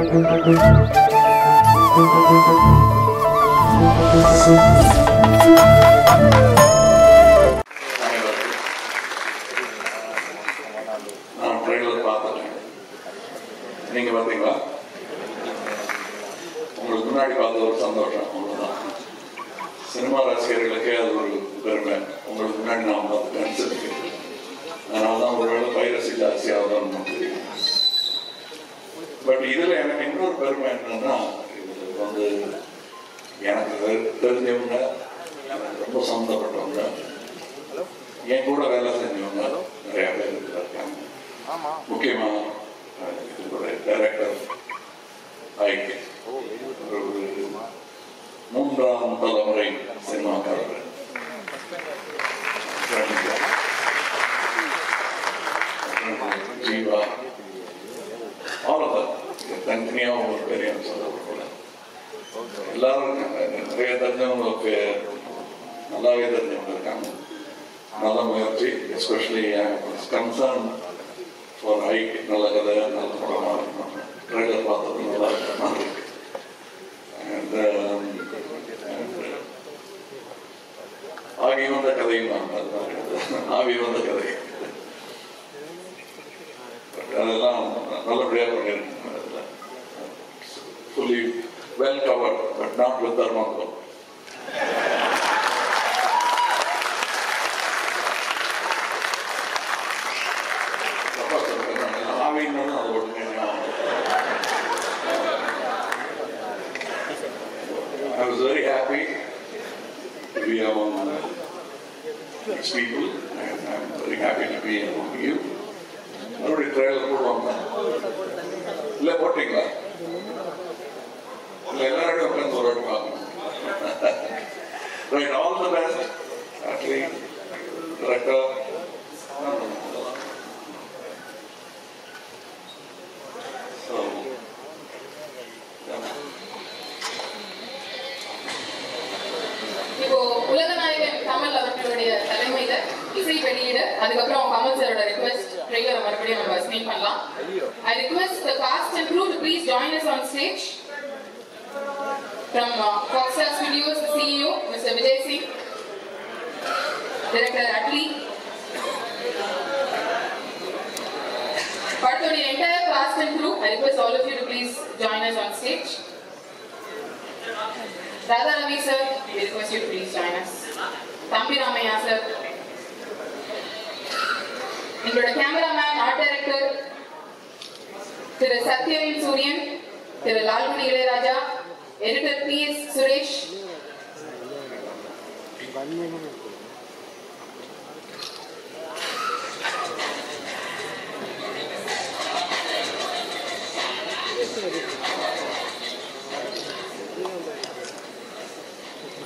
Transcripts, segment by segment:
நான் ட்ரெயிலர் பார்த்துட்டேன். நீங்க பார்த்தீங்களா உங்களுக்கு முன்னாடி பார்த்த ஒரு சந்தோஷம் அவ்வளவுதான். சினிமா ரசிகர்களுக்கே அது ஒரு பெருமை. உங்களுக்கு முன்னாடி நான் பார்த்துட்டேன். சரி. அதனால தான் ஒருவேளை பைரசி தான் தெரியும் பட் இதுல எனக்கு இன்னொரு பெருமை என்னன்னா இது வந்து எனக்கு தெரிஞ்சவங்க ரொம்ப சம்மந்தப்பட்டவங்க என் கூட வேலை செஞ்சவங்க நிறைய பேர் இருக்காங்க. முக்கியமா டைரக்டர் ஐக்கிய ஒரு மூன்றாம் தலைமுறை சினிமாக்காரர். ஜீவா ஆல் ஆஃப் தனித்தனியாக ஒரு பெரிய சொல்லக்கூடாது எல்லாரும் நிறைய தெரிஞ்சவங்களுக்கு நல்லாவே தெரிஞ்சவங்க இருக்காங்க. நல்ல முயற்சி எஸ்பெஷலி கன்சர்ன் ஃபார் ஹை நல்ல கதை நல்ல படமாக இருக்கணும் ட்ரெய்லர் பார்த்தது நல்லா இருக்கிற இருக்கு. Um, ஆகி வந்த கதையும் அது மாதிரி ஆவி வந்த கதை. well covered, but not with the thermocol. I was very happy to be among these people, and I'm very happy to be among you. Nobody trails for one. Lepotinga. right all the best actually director so இப்போ உலகநாயகன் கமல் அவர்களுடைய தலைமையில இசை வெளியீடு அதுக்கப்புறம் கமல் சாரோட request ட்ரெய்லரை மறுபடியும் நம்ம ஸ்க்ரீன் பண்ணலாம் I request the cast and crew to please join us on stage Director Atli படத்துடைய entire cast and crew I request all of you to please join us on stage Radha Ravi sir, we request you to please join us. Thambi Ramaya sir. எங்களோட cameraman art director Thiru Sathyavel Suriyan Thiru Lalgudi Ilaiyaraja editor B S Suresh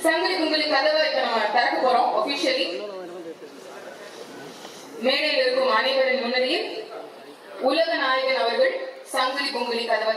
சங்கிலி குங்கிலி கதவை இப்ப நம்ம திறக்க போறோம் officially மேடையில் இருக்கும் அனைவரின் முன்னிலையில் உலக நாயகன் அவர்கள் சங்கிலி குங்கிலி கதவை